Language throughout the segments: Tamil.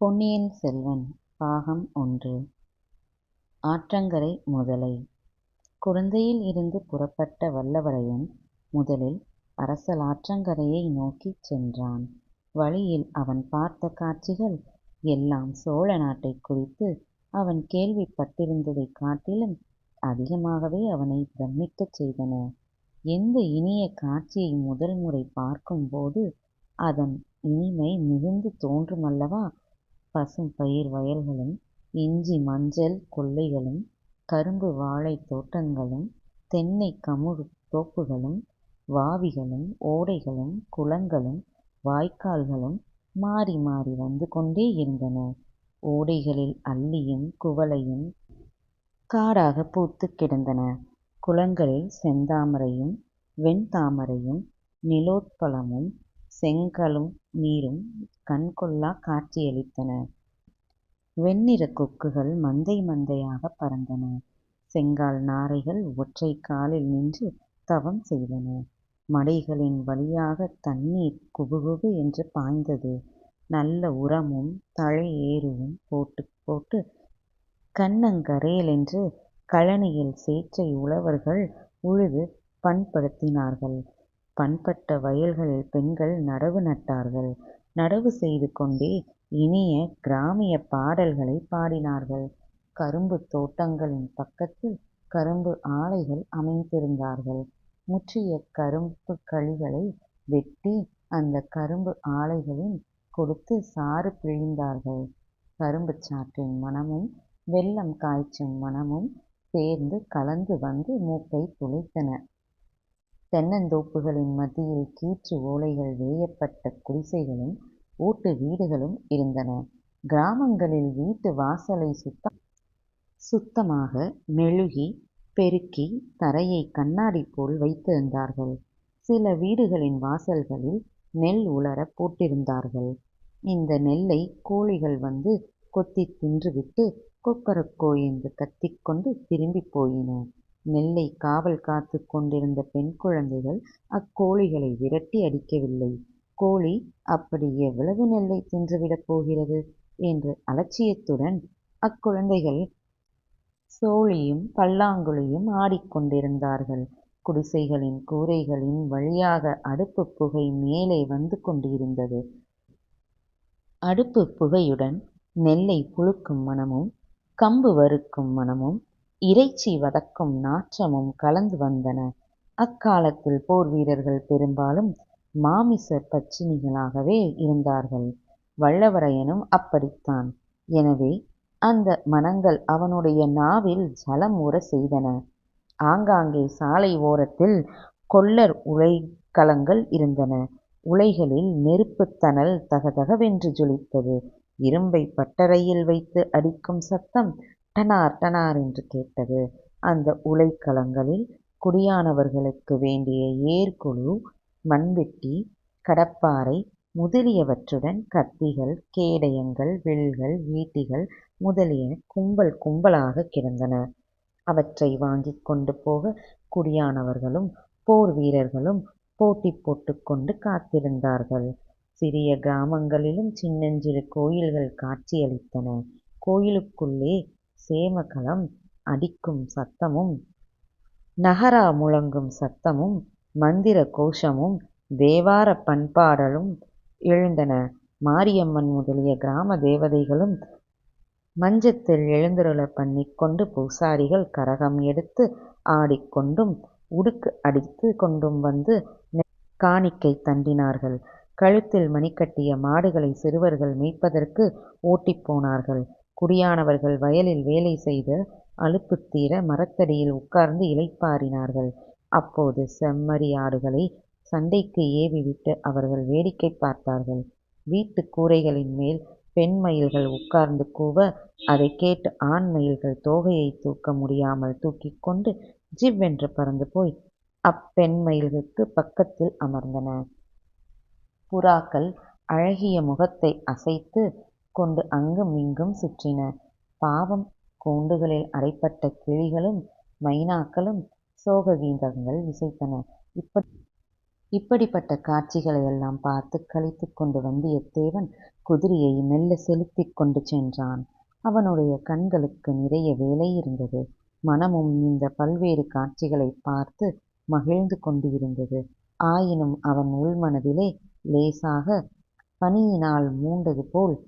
பொன்னியின் செல்வன் பாகம் ஒன்று ஆற்றங்கரை முதலை குழந்தையில் இருந்து புறப்பட்ட வல்லவரையன் முதலில் அரசல் ஆற்றங்கரையை நோக்கிச் சென்றான். வழியில் அவன் பார்த்த காட்சிகள் எல்லாம் சோழ நாட்டைக் குறித்து அவன் கேள்விப்பட்டிருந்ததைக் காட்டிலும் அதிகமாகவே அவனை பிரமிக்கச் செய்தன. எந்த இனிய காட்சியை முதல் முறை பார்க்கும்போது அதன் இனிமை மிகுந்து தோன்றுமல்லவா? பசும் பயிர் வயல்களும் இஞ்சி மஞ்சள் கொல்லைகளும் கரும்பு வாழைத் தோட்டங்களும் தென்னைக் கமுழு தோப்புகளும் வாவிகளும் ஓடைகளும் குளங்களும் வாய்க்கால்களும் மாறி மாறி வந்து கொண்டே இருந்தன. ஓடைகளில் அல்லியும் குவளையும் காடாகப் பூத்துக் கிடந்தன. குளங்களில் செந்தாமரையும் வெண்தாமரையும் நிலோத்பலமும் செங்கலும் நீரும் கண்கொள்ளாக் காட்சியளித்தன. வெண்ணிறக் கொக்குகள் மந்தை மந்தையாகப் பறந்தன. செங்கால் நாரைகள் ஒற்றைக் காலில் நின்று தவம் செய்தன. மடைகளின் வழியாகத் தண்ணீர் குபுகுபு என்று பாய்ந்தது. நல்ல உரமும் தழைஏறும் போட்டுப் போட்டுக் கன்னங்கரேலென்று கழனியில் சேற்றை உழவர்கள் உழுது பண்படுத்தினார்கள். பண்பட்ட வயல்களில் பெண்கள் நடவு நட்டார்கள். நடவு செய்து கொண்டே இனிய கிராமியப் பாடல்களைப் பாடினார்கள். கரும்புத் தோட்டங்களின் பக்கத்தில் கரும்பு ஆலைகள் அமைத்திருந்தார்கள். முற்றிய கரும்புக்கழிகளை வெட்டி அந்தக் கரும்பு ஆலைகளில் கொடுத்துச் சாறு பிழிந்தார்கள். கரும்புச் சாற்றின் மணமும் வெல்லம் காய்ச்சும் மணமும் சேர்ந்து கலந்து வந்து மூக்கைத் துளைத்தன. தென்னந்தோப்புகளின் மத்தியில் கீற்று ஓலைகள் வேயப்பட்ட குடிசைகளும் ஓட்டு வீடுகளும் இருந்தன. கிராமங்களில் வீட்டு வாசலைச் சுத்தமாக மெழுகி பெருக்கி தரையை கண்ணாடி போல் வைத்திருந்தார்கள். சில வீடுகளின் வாசல்களில் நெல் உலரப் போட்டிருந்தார்கள். இந்த நெல்லை கோழிகள் வந்து கொத்தித் தின்றுவிட்டு கொக்கரக்கோ என்று கத்திக் கொண்டு திரும்பிப் போயின. நெல்லைக் காவல் காத்துக் கொண்டிருந்த பெண் குழந்தைகள் அக்கோழிகளை விரட்டி அடிக்கவில்லை. கோழி அப்படி எவ்வளவு நெல்லை தின்றுவிடப் போகிறது? என்ற அலட்சியத்துடன் அக்குழந்தைகள் சோழியும் பல்லாங்குழியும் ஆடிக் கொண்டிருந்தார்கள். குடிசைகளின் கூரைகளின் வழியாக அடுப்புப் புகை மேலே வந்து கொண்டிருந்தது. அடுப்புப் புகையுடன் நெல்லைப் புழுக்கும் மணமும் கம்பு வறுக்கும் மணமும் இறைச்சி வதக்கும் நாற்றமும் கலந்து வந்தன. அக்காலத்தில் போர்வீரர்கள் பெரும்பாலும் மாமிசர் பச்சினிகளாகவே இருந்தார்கள். வல்லவரையனும் அப்படித்தான். எனவே அந்த மணங்கள் அவனுடைய நாவில் ஜலம் ஊறச் செய்தன. ஆங்காங்கே சாலை ஓரத்தில் கொல்லர் உலைக்களங்கள் இருந்தன. உலைகளில் நெருப்புத்தணல் தகதகவென்று ஜொலித்தது. இரும்பைப் பட்டறையில் வைத்து அடிக்கும் சத்தம் டனார் டனார் என்று கேட்டது. அந்த உலைக்களங்களில் குடியானவர்களுக்கு வேண்டிய ஏர்குழு மண்வெட்டி கடப்பாரை முதலியவற்றுடன் கத்திகள் கேடயங்கள் வில்கள் ஈட்டிகள் முதலியன கும்பல் கும்பலாகக் கிடந்தன. அவற்றை வாங்கிக் கொண்டு போகக் குடியானவர்களும் போர் வீரர்களும் போட்டி போட்டுக் கொண்டு காத்திருந்தார்கள். சிறிய கிராமங்களிலும் சின்னஞ்சிறு கோயில்கள் காட்சியளித்தன. கோயிலுக்குள்ளே சேமகலம் அடிக்கும் சத்தமும் நகரா முழங்கும் சத்தமும் மந்திர கோஷமும் தேவாரப் பண்பாடலும் எழுந்தன. மாரியம்மன் முதலிய கிராம தேவதைகளும் மஞ்சத்தில் எழுந்தருளப் பண்ணிக் கொண்டு பூசாரிகள் கரகம் எடுத்து ஆடிக் கொண்டும் உடுக்கு அடித்துக் கொண்டும் வந்து காணிக்கை தண்டினார்கள். கழுத்தில் மணிக்கட்டிய மாடுகளை மாடுகளைச் சிறுவர்கள் மேய்ப்பதற்கு ஓட்டிப் போனார்கள். குடியானவர்கள் வயலில் வேலை செய்து அலுப்புத் தீர மரத்தடியில் உட்கார்ந்து இளைப்பாறினார்கள். அப்போது செம்மறியாடுகளை சண்டைக்கு ஏவிவிட்டு அவர்கள் வேடிக்கை பார்த்தார்கள். வீட்டுக் கூரைகளின் மேல் பெண் மயில்கள் உட்கார்ந்து கூவ அதைக் கேட்டு ஆண் மயில்கள் தோகையைத் தூக்க முடியாமல் தூக்கிக் கொண்டு ஜிவ்வென்று பறந்து போய் அப்பெண் மயில்களுக்குப் பக்கத்தில் அமர்ந்தன. புறாக்கள் அழகிய முகத்தை அசைத்துக் கொண்டு அங்கும் இங்கும் சுற்றின. பாவம் கூண்டுகளில் அடைபட்ட கிளிகளும் மைனாக்களும் சோககீதங்கள் இசைத்தன. இப்படிப்பட்ட காட்சிகளையெல்லாம் பார்த்துக் களித்துக் கொண்டு வந்தியத்தேவன் குதிரையை மெல்ல செலுத்திக் கொண்டு சென்றான். அவனுடைய கண்களுக்கு நிறைய வேலை இருந்தது. மனமும் இந்த பல்வேறு காட்சிகளைப் பார்த்து மகிழ்ந்து கொண்டு இருந்தது. ஆயினும் அவன் உள்மனதிலே லேசாக பனியினால் மூண்டது போல்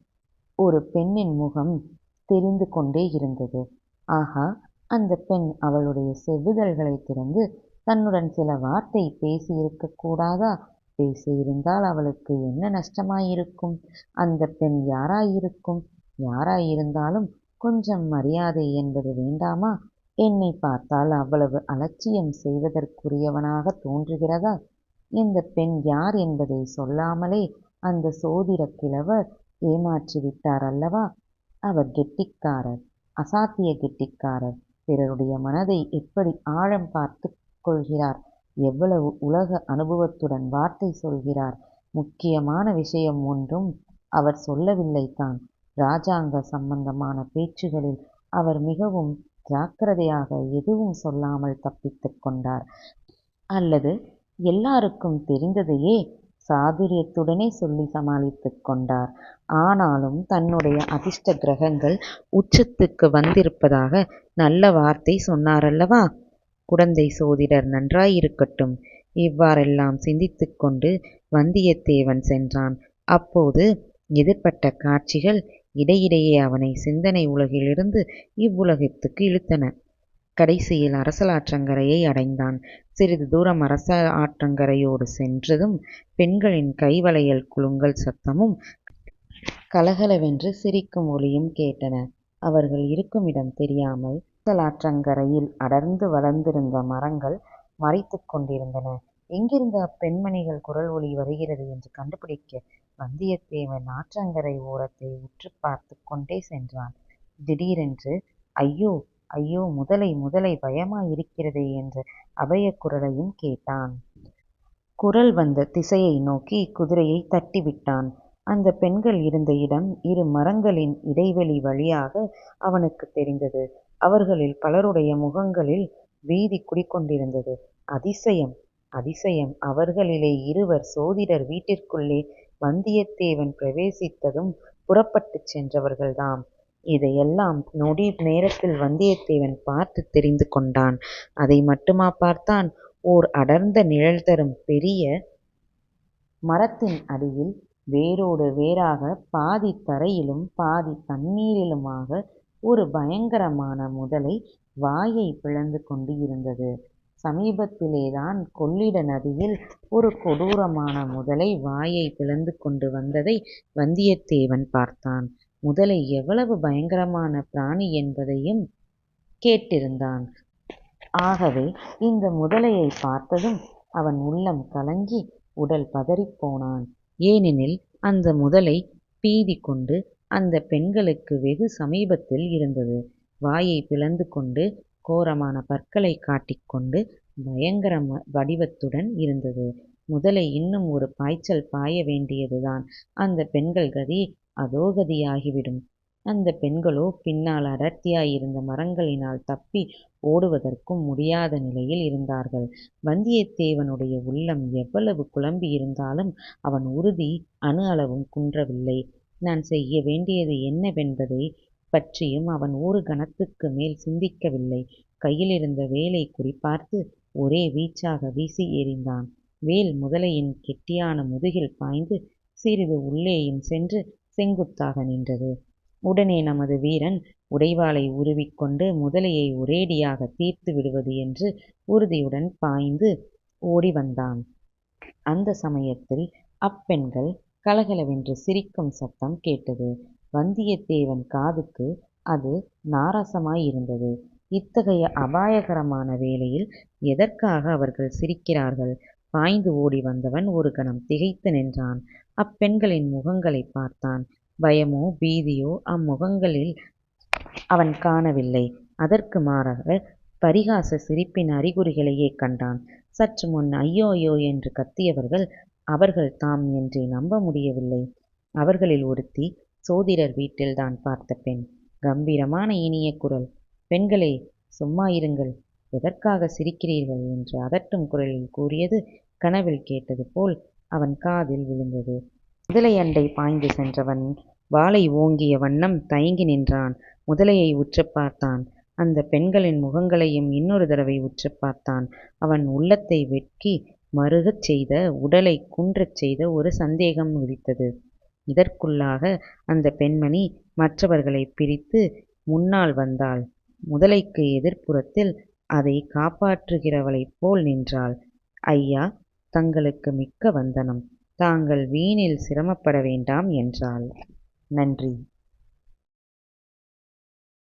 ஒரு பெண்ணின் முகம் தெரிந்து கொண்டே இருந்தது. ஆகா அந்த பெண் அவளுடைய செவ்விதழ்களைத் திறந்து தன்னுடன் சில வார்த்தை பேசியிருக்கக்கூடாதா பேசியிருந்தால் அவளுக்கு என்ன நஷ்டமாயிருக்கும்? அந்த பெண் யாராயிருக்கும்? யாராயிருந்தாலும் கொஞ்சம் மரியாதை என்பது வேண்டாமா? என்னை பார்த்தால் அவ்வளவு அலட்சியம் செய்வதற்குரியவனாகத் தோன்றுகிறதா? இந்த பெண் யார் என்பதை சொல்லாமலே அந்த சோதிடக் கிழவர் ஏமாற்றிவிட்டார் அல்லவா? அவர் கெட்டிக்காரர். அசாத்திய கெட்டிக்காரர். பிறருடைய மனதை எப்படி ஆழம் பார்த்து கொள்கிறார். எவ்வளவு உலக அனுபவத்துடன் வார்த்தை சொல்கிறார். முக்கியமான விஷயம் ஒன்றும் அவர் சொல்லவில்லை தான் இராஜாங்க சம்பந்தமான பேச்சுகளில் அவர் மிகவும் ஜாக்கிரதையாக எதுவும் சொல்லாமல் தப்பித்து கொண்டார். அல்லது எல்லாருக்கும் தெரிந்ததையே சாதுரியத்துடனே சொல்லி சமாளித்துக் கொண்டார். ஆனாலும் தன்னுடைய அதிர்ஷ்ட கிரகங்கள் உச்சத்துக்கு வந்திருப்பதாக நல்ல வார்த்தை சொன்னாரல்லவா? குடந்தை சோதிடர் நன்றாயிருக்கட்டும். இவ்வாறெல்லாம் சிந்தித்துக் கொண்டு வந்தியத்தேவன் சென்றான். அப்போது எதிர்ப்பட்ட காட்சிகள் இடையிடையே அவனை சிந்தனை உலகிலிருந்து இவ்வுலகத்துக்கு இழுத்தன. கடைசியில் அரசலாற்றங்கரையை அடைந்தான். சிறிது தூரம் அரச ஆற்றங்கரையோடு சென்றதும் பெண்களின் கைவளையல் குலுங்கல் சத்தமும் கலகலவென்று சிரிக்கும் ஒலியும் கேட்டன. அவர்கள் இருக்குமிடம் தெரியாமல் அரசலாற்றங்கரையில் அடர்ந்து வளர்ந்திருந்த மரங்கள் மறைத்துக் கொண்டிருந்தன. எங்கிருந்து அப்பெண்மணிகள் குரல் ஒலி வருகிறது என்று கண்டுபிடிக்க வந்தியத்தேவன் ஆற்றங்கரை ஓரத்தை உற்றுப் பார்த்துக் கொண்டே சென்றான். திடீரென்று ஐயோ. ஐயோ முதலை முதலை பயமாயிருக்கிறதே என்ற அபயக் குரலையும் கேட்டான். குரல் வந்த திசையை நோக்கி குதிரையைத் தட்டிவிட்டான். அந்தப் பெண்கள் இருந்த இடம் இரு மரங்களின் இடைவெளி வழியாக அவனுக்குத் தெரிந்தது. அவர்களில் பலருடைய முகங்களில் பீதி குடிகொண்டிருந்தது. அதிசயம். அதிசயம். அவர்களிலே இருவர் சோதிடர் வீட்டிற்குள்ளே வந்தியத்தேவன் பிரவேசித்ததும் புறப்பட்டுச் சென்றவர்கள்தாம். இதையெல்லாம் நொடி நேரத்தில் வந்தியத்தேவன் பார்த்து தெரிந்து கொண்டான். அதை மட்டுமா பார்த்தான்? ஓர் அடர்ந்த நிழல் தரும் பெரிய மரத்தின் அடியில் வேரோடு வேராக பாதி தரையிலும் பாதி தண்ணீரிலுமாக ஒரு பயங்கரமான முதலை வாயை பிளந்து கொண்டு இருந்தது. சமீபத்திலேதான் கொள்ளிட நதியில் ஒரு கொடூரமான முதலை வாயை பிளந்து கொண்டு வந்ததை வந்தியத்தேவன் பார்த்தான். முதலை எவ்வளவு பயங்கரமான பிராணி என்பதையும் கேட்டிருந்தான். ஆகவே இந்த முதலையை பார்த்ததும் அவன் உள்ளம் கலங்கி உடல் பதறிப் போனான். ஏனெனில் அந்த முதலை பீதி கொண்டு அந்த பெண்களுக்கு வெகு சமீபத்தில் இருந்தது. வாயை பிளந்து கொண்டு கோரமான பற்களை காட்டிக்கொண்டு பயங்கர வடிவத்துடன் இருந்தது. முதலை இன்னும் ஒரு பாய்ச்சல் பாய வேண்டியதுதான் அந்த பெண்கள் கதி அதோகதியாகிவிடும் அந்த அந்தப் பெண்களோ பின்னால் அடர்த்தியாயிருந்த மரங்களினால் தப்பி ஓடுவதற்கும் முடியாத நிலையில் இருந்தார்கள். வந்தியத்தேவனுடைய உள்ளம் எவ்வளவு குழம்பியிருந்தாலும் அவன் உறுதி அணு அளவும் குன்றவில்லை. தான் செய்ய வேண்டியது என்னவென்பதைப் பற்றியும் அவன் ஒரு கணத்துக்கு மேல் சிந்திக்கவில்லை. கையிலிருந்த வேலைக் குறி பார்த்து ஒரே வீச்சாக வீசி எறிந்தான். வேல் முதலையின் கெட்டியான முதுகில் பாய்ந்து சிறிது உள்ளேயும் சென்று செங்குத்தாக நின்றது. உடனே நமது வீரன் உடைவாளை உருவிக் கொண்டு முதலையை ஒரேடியாக தீர்த்து விடுவது என்று உறுதியுடன் பாய்ந்து ஓடி வந்தான். அந்த சமயத்தில் அப்பெண்கள் கலகலவென்று சிரிக்கும் சத்தம் கேட்டது. வந்தியத்தேவன் காதுக்கு அது நாராசமாயிருந்தது. இத்தகைய அபாயகரமான வேளையில் எதற்காக அவர்கள் சிரிக்கிறார்கள்? பாய்ந்து ஓடி வந்தவன் ஒரு கணம் திகைத்து நின்றான். அப்பெண்களின் முகங்களைப் பார்த்தான். பயமோ பீதியோ அம்முகங்களில் அவன் காணவில்லை. அதற்கு மாறாக பரிகாச சிரிப்பின் அறிகுறிகளையே கண்டான். சற்று முன் ஐயோ. ஐயோ. என்று கத்தியவர்கள் அவர்கள் தாம் என்றே நம்ப முடியவில்லை. அவர்களில் ஒருத்தி சோதிடர் வீட்டில்தான் பார்த்த பெண். கம்பீரமான இனிய குரல். பெண்களே. சும்மா இருங்கள். எதற்காகச் சிரிக்கிறீர்கள்? என்று அதட்டும் குரலில் கூறியது கனவில் கேட்டது போல் அவன் காதில் விழுந்தது. முதலை அண்டை பாய்ந்து சென்றவன் வாளை ஓங்கிய வண்ணம் தயங்கி நின்றான். முதலையை உற்றுப் பார்த்தான். அந்த பெண்களின் முகங்களையும் இன்னொரு தடவை உற்றுப் பார்த்தான். அவன் உள்ளத்தை வெட்கி மருகச் செய்த உடலை குன்றச் செய்த ஒரு சந்தேகம் உதித்தது. இதற்குள்ளாக அந்த பெண்மணி மற்றவர்களை பிரித்து முன்னால் வந்தாள். முதலைக்கு எதிர்ப்புறத்தில் அதை காப்பாற்றுகிறவளைப் போல் நின்றாள். ஐயா, தங்களுக்கு மிக்க வந்தனம். தாங்கள் வீணில் சிரமப்பட வேண்டாம் என்றாள். நன்றி.